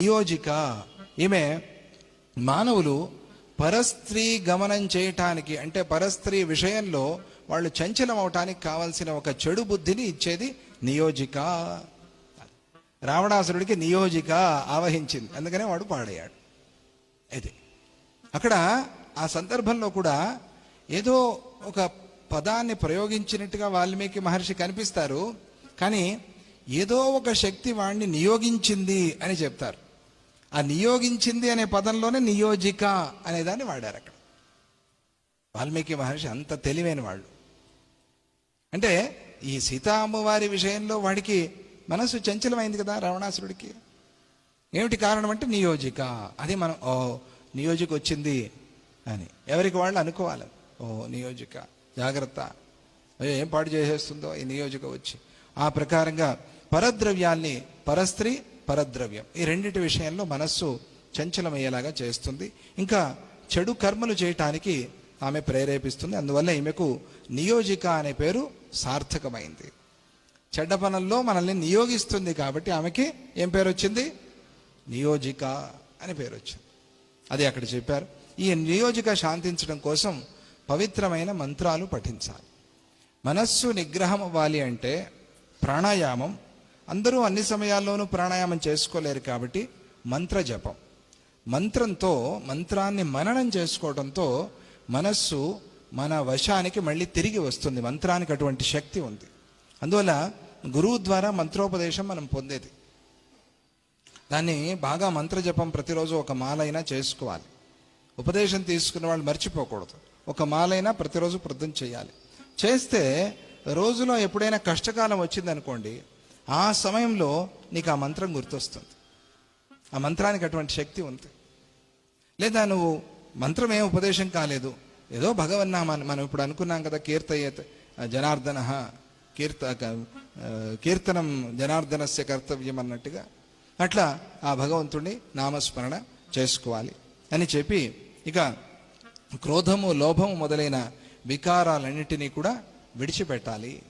నియోజిక ఈమె మానవులు పరస్త్రీ గమనం చేయటానికి అంటే పరస్త్రీ విషయంలో వాళ్ళు చంచలం అవటానికి కావాల్సిన ఒక చెడు బుద్ధిని ఇచ్చేది నియోజిక. రావణాసురుడికి నియోజిక ఆవహించింది. అందుకనే వాడు పాడయ్యాడు. ఇది. అక్కడ ఆ సందర్భంలో కూడా ఏదో ఒక పదాన్ని ప్రయోగించినట్టుగా వాల్మీకి మహర్షి కనిపిస్తారు. కానీ ఏదో ఒక శక్తి వాణ్ణి నియోగించింది అని చెప్తారు. ఆ నియోగించింది అనే పదంలోనే నియోజిక అనే దాన్ని వాడారు అక్కడ. వాల్మీకి మహర్షి అంత తెలివైన వాళ్ళు. అంటే ఈ సీతామ్మవారి విషయంలో వాడికి మనసు చంచలమైంది కదా రావణాసురుడికి. ఏమిటి కారణం అంటే నియోజిక. అది మనం ఓ నియోజిక వచ్చింది అని. ఎవరికి వాళ్ళు అనుకోవాలి. ఓ నియోజిక జాగ్రత్త. ఏం పాడు చేసేస్తుందో ఈ నియోజిక వచ్చి. ఆ ప్రకారంగా పరద్రవ్యాల్ని పరస్త్రీ పరద్రవ్యం. ఈ రెండింటి విషయంలో మనస్సు చంచలమయ్యేలాగా చేస్తుంది. ఇంకా చెడు కర్మలు చేయటానికి ఆమె ప్రేరేపిస్తుంది. అందువల్ల ఈమెకు నియోజిక అనే పేరు సార్థకమైంది. చెడ్డ పనుల్లో మనల్ని నియోగిస్తుంది కాబట్టి ఆమెకి ఏం పేరు వచ్చింది నియోజిక అని పేరు వచ్చింది అది అక్కడ చెప్పారు. ఈ నియోజిక శాంతించడం కోసం పవిత్రమైన మంత్రాలు పఠించాలి. మనస్సు నిగ్రహం అవ్వాలి అంటే ప్రాణాయామం అందరూ అన్ని సమయాల్లోనూ ప్రాణాయామం చేసుకోలేరు కాబట్టి మంత్ర జపం మంత్రంతో మంత్రాన్ని మననం చేసుకోవడంతో మనస్సు మన వశానికి మళ్ళీ తిరిగి వస్తుంది. మంత్రానికి అటువంటి శక్తి ఉంది. అందువల్ల గురువు ద్వారా మంత్రోపదేశం మనం పొందేది. దాన్ని బాగా మంత్రజపం ప్రతిరోజు ఒక మాలైనా చేసుకోవాలి. ఉపదేశం తీసుకున్న వాళ్ళు మర్చిపోకూడదు. ఒక మాలైనా ప్రతిరోజు ప్రొద్దున చేయాలి. చేస్తే రోజులో ఎప్పుడైనా కష్టకాలం వచ్చిందనుకోండి ఆ సమయంలో నీకు ఆ మంత్రం గుర్తొస్తుంది. ఆ మంత్రానికి అటువంటి శక్తి ఉంది. లేదా నువ్వు మంత్రం ఏం ఉపదేశం కాలేదు. ఏదో భగవన్నామాన్ని మనం ఇప్పుడు అనుకున్నాం కదా కీర్తయేత్ జనార్దన కీర్త కీర్తనం జనార్దనస్య కర్తవ్యం అన్నట్టుగా అట్లా ఆ భగవంతుడిని నామస్మరణ చేసుకోవాలి అని చెప్పి ఇక క్రోధము లోభము మొదలైన వికారాలన్నిటినీ కూడా విడిచిపెట్టాలి.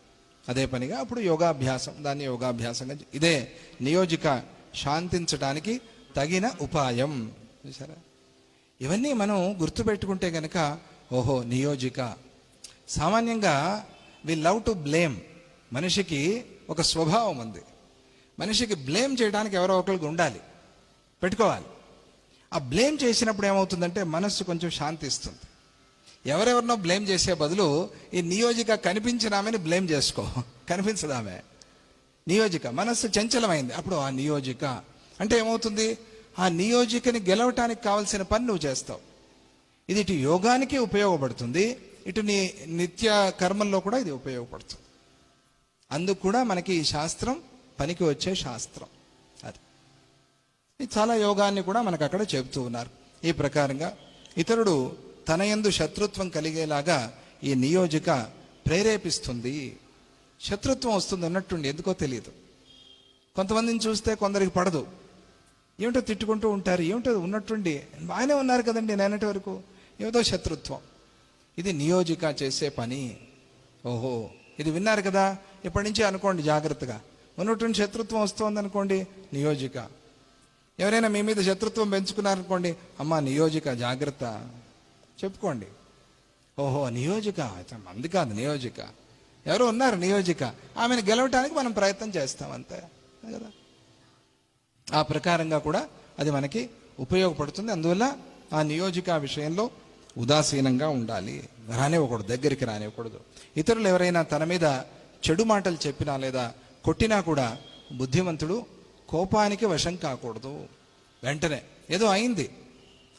అదే పనిగా అప్పుడు యోగాభ్యాసం దాన్ని యోగాభ్యాసంగా ఇదే నియోజిక శాంతించడానికి తగిన ఉపాయం. చూసారా ఇవన్నీ మనం గుర్తుపెట్టుకుంటే కనుక ఓహో నియోజిక. సామాన్యంగా వి లవ్ టు బ్లేమ్ మనిషికి ఒక స్వభావం ఉంది. మనిషికి బ్లేమ్ చేయడానికి ఎవరో ఒకరికి ఉండాలి. పెట్టుకోవాలి. ఆ బ్లేమ్ చేసినప్పుడు ఏమవుతుందంటే మనస్సు కొంచెం శాంతిస్తుంది. ఎవరెవరినో బ్లేమ్ చేసే బదులు ఈ నియోజిక కనిపించిన ఆమెని బ్లేమ్ చేసుకో. కనిపించదు ఆమె. నియోజిక మనస్సు చంచలమైంది. అప్పుడు ఆ నియోజిక. అంటే ఏమవుతుంది? ఆ నియోజికని గెలవటానికి కావాల్సిన పని నువ్వు చేస్తావు. ఇది ఇటు యోగానికి ఉపయోగపడుతుంది ఇటు నీ నిత్య కర్మల్లో కూడా ఇది ఉపయోగపడుతుంది. అందుకు కూడా మనకి ఈ శాస్త్రం పనికి వచ్చే శాస్త్రం. అది. ఇది చాలా యోగాన్ని కూడా మనకు అక్కడ చెబుతూ ఉన్నారు. ఈ ప్రకారంగా ఇతరుడు తన యందు శత్రుత్వం కలిగేలాగా ఈ నియోజక ప్రేరేపిస్తుంది. శత్రుత్వం వస్తుంది అన్నట్టుండి ఎందుకో తెలియదు కొంతమందిని చూస్తే కొందరికి పడదు. ఏమిటో తిట్టుకుంటూ ఉంటారు ఏమిటో ఉన్నట్టుండి బాగానే ఉన్నారు కదండి నేనటి వరకు. ఏదో శత్రుత్వం. ఇది నియోజిక చేసే పని. ఓహో ఇది విన్నారు కదా? ఇప్పటి నుంచి అనుకోండి జాగ్రత్తగా. ఉన్నటువంటి శత్రుత్వం వస్తుంది అనుకోండి నియోజిక. ఎవరైనా మీ మీద శత్రుత్వం పెంచుకున్నారనుకోండి అమ్మా నియోజిక జాగ్రత్త. చెప్పుకోండి. ఓహో నియోజక. మంది కాదు నియోజక. ఎవరు ఉన్నారు నియోజక. ఆమెను గెలవటానికి మనం ప్రయత్నం చేస్తాం అంతే కదా? ఆ ప్రకారంగా కూడా అది మనకి ఉపయోగపడుతుంది. అందువల్ల ఆ నియోజక విషయంలో ఉదాసీనంగా ఉండాలి. రానివ్వకూడదు దగ్గరికి రానివ్వకూడదు. ఇతరులు ఎవరైనా తన మీద చెడు మాటలు చెప్పినా లేదా కొట్టినా కూడా బుద్ధిమంతుడు కోపానికి వశం కాకూడదు. వెంటనే. ఏదో అయింది.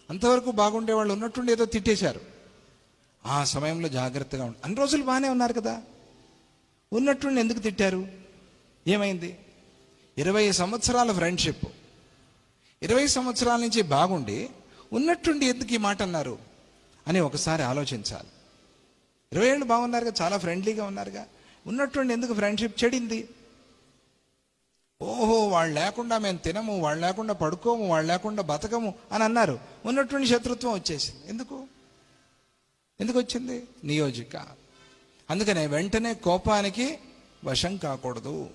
అంతవరకు బాగుండే వాళ్ళు ఉన్నట్టుండి ఏదో తిట్టేశారు. ఆ సమయంలో జాగ్రత్తగా ఉండి. అన్ని రోజులు బాగానే ఉన్నారు కదా. ఉన్నట్టుండి ఎందుకు తిట్టారు? ఏమైంది? ఇరవై సంవత్సరాల ఫ్రెండ్షిప్. ఇరవై సంవత్సరాల నుంచి బాగుండి ఉన్నట్టుండి ఎందుకు ఈ మాట అన్నారు? అని ఒకసారి ఆలోచించాలి. ఇరవై ఏళ్ళు బాగున్నారుగా చాలా ఫ్రెండ్లీగా ఉన్నారుగా. ఉన్నట్టుండి ఎందుకు ఫ్రెండ్షిప్ చెడింది? ఓహో వాళ్ళు లేకుండా మేము తినము వాళ్ళు లేకుండా పడుకోము వాళ్ళు లేకుండా బతకము అని అన్నారు. ఉన్నటువంటి శత్రుత్వం వచ్చేసింది. ఎందుకు? ఎందుకు వచ్చింది? నియోజిక. అందుకనే వెంటనే కోపానికి వశం కాకూడదు.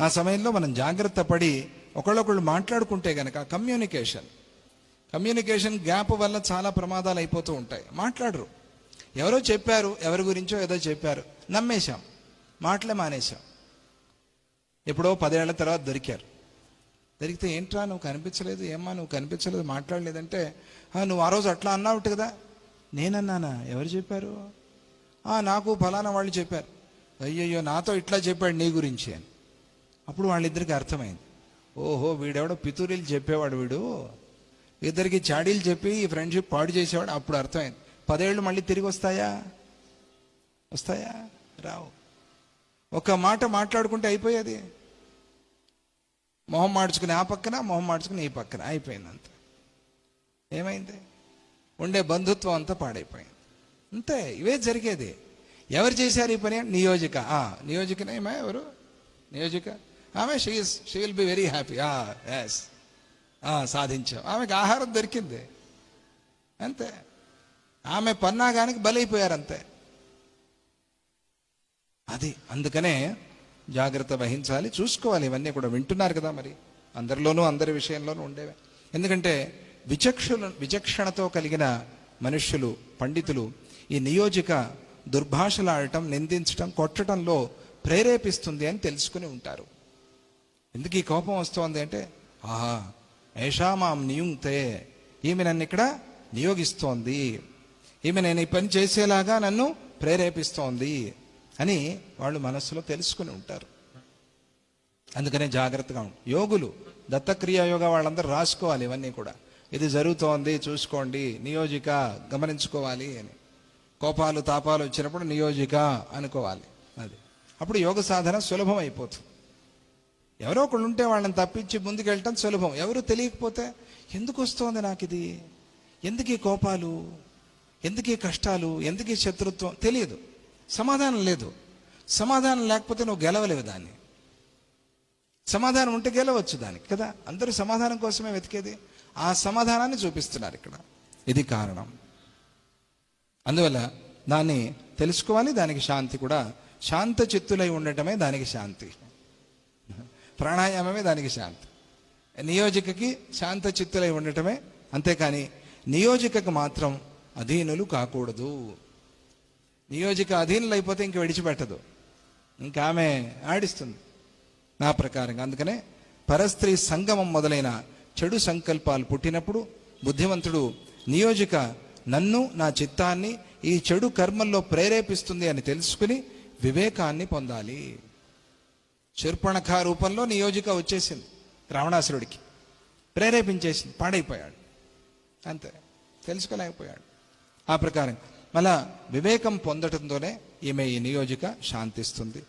ఆ సమయంలో మనం జాగ్రత్త పడి ఒకళ్ళొకళ్ళు మాట్లాడుకుంటే గనక కమ్యూనికేషన్. కమ్యూనికేషన్ గ్యాప్ వల్ల చాలా ప్రమాదాలు అయిపోతూ ఉంటాయి. మాట్లాడరు. ఎవరో చెప్పారు ఎవరి గురించో ఏదో చెప్పారు. నమ్మేశాం. మాటలే మానేశాం. ఎప్పుడో పదేళ్ళ తర్వాత దొరికారు. దొరికితే ఏంట్రా నువ్వు కనిపించలేదు? ఏమ్మా నువ్వు కనిపించలేదు? మాట్లాడలేదంటే "ఆ, నువ్వు ఆ రోజు అట్లా అన్నావుట కదా? నేనన్నానా? ఎవరు చెప్పారు? నాకు ఫలానా వాళ్ళు చెప్పారు. అయ్యయ్యో నాతో ఇట్లా చెప్పాడు నీ గురించి అని. అప్పుడు వాళ్ళిద్దరికి అర్థమైంది. ఓహో వీడెవడో పితూరీలు చెప్పేవాడు వీడు. ఇద్దరికి చాడీలు చెప్పి ఈ ఫ్రెండ్షిప్ పాడు చేసేవాడు. అప్పుడు అర్థమైంది. పదేళ్ళు మళ్ళీ తిరిగి వస్తాయా? వస్తాయా? రావు. ఒక మాట మాట్లాడుకుంటే అయిపోయేది? మొహం మార్చుకుని ఆ పక్కన మొహం మార్చుకుని ఈ పక్కన. అయిపోయింది అంత ఏమైంది? ఉండే బంధుత్వం అంతా పాడైపోయింది. అంతే ఇవే జరిగేది. ఎవరు చేశారు ఈ పని? నియోజిక. ఆ, నియోజికనేమా ఎవరు? నియోజిక. ఆమె she is she will be very happy yes సాధించాం. ఆమెకు ఆహారం దొరికింది. అంతే. ఆమె పన్నాగానికి బలైపోయారు అంతే అది. అందుకనే జాగ్రత్త వహించాలి చూసుకోవాలి. ఇవన్నీ కూడా వింటున్నారు కదా మరి. అందరిలోనూ అందరి విషయంలోనూ ఉండేవి. ఎందుకంటే విచక్షులు విచక్షణతో కలిగిన మనుష్యులు పండితులు ఈ నియోజిక దుర్భాషలాడటం నిందించటం కొట్టడంలో ప్రేరేపిస్తుంది అని తెలుసుకుని ఉంటారు. ఎందుకు ఈ కోపం వస్తోంది అంటే ఆహా ఏషా మాం నియుంక్తే. ఈమె నన్ను ఇక్కడ నియోగిస్తోంది. ఈమె నేను ఈ పని చేసేలాగా నన్ను ప్రేరేపిస్తోంది. అని వాళ్ళు మనస్సులో తెలుసుకుని ఉంటారు. అందుకనే జాగ్రత్తగా ఉండు. యోగులు దత్తక్రియాయోగ వాళ్ళందరూ రాసుకోవాలి ఇవన్నీ కూడా. ఇది జరుగుతోంది చూసుకోండి నియోజిక గమనించుకోవాలి అని. కోపాలు తాపాలు వచ్చినప్పుడు నియోజిక అనుకోవాలి. అది. అప్పుడు యోగ సాధన సులభం అయిపోతుంది. ఎవరో ఒకళ్ళు ఉంటే వాళ్ళని తప్పించి ముందుకెళ్ళటం సులభం. ఎవరు తెలియకపోతే ఎందుకు వస్తోంది నాకు ఇది ఎందుకు ఈ కోపాలు? ఎందుకు ఈ కష్టాలు? ఎందుకు ఈ శత్రుత్వం? తెలియదు. సమాధానం లేదు. సమాధానం లేకపోతే నువ్వు గెలవలేవు దాన్ని. సమాధానం ఉంటే గెలవచ్చు దానికి కదా? అందరూ సమాధానం కోసమే వెతికేది. ఆ సమాధానాన్ని చూపిస్తున్నారు ఇక్కడ. ఇది కారణం. అందువల్ల దాన్ని తెలుసుకోవాలి దానికి శాంతి కూడా. శాంత చిత్తులై ఉండటమే దానికి శాంతి. ప్రాణాయామమే దానికి శాంతి. నియోజకకి శాంత చిత్తులై ఉండటమే అంతేకాని నియోజకకు మాత్రం అధీనులు కాకూడదు. నియోజక అధీనులు అయిపోతే ఇంక విడిచిపెట్టదు. ఇంకా ఆమె ఆడిస్తుంది. నా ప్రకారంగా అందుకనే పరస్త్రీ సంగమం మొదలైన చెడు సంకల్పాలు పుట్టినప్పుడు బుద్ధిమంతుడు నియోజక నన్ను నా చిత్తాన్ని ఈ చెడు కర్మల్లో ప్రేరేపిస్తుంది అని తెలుసుకుని వివేకాన్ని పొందాలి. శూర్పణఖ రూపంలో నియోజిక వచ్చేసింది రావణాసురుడికి. ప్రేరేపించేసింది పాడైపోయాడు. అంతే తెలుసుకోలేకపోయాడు. ఆ ప్రకారం మళ్ళా వివేకం పొందటంతోనే ఈమె ఈ నియోజిక శాంతిస్తుంది.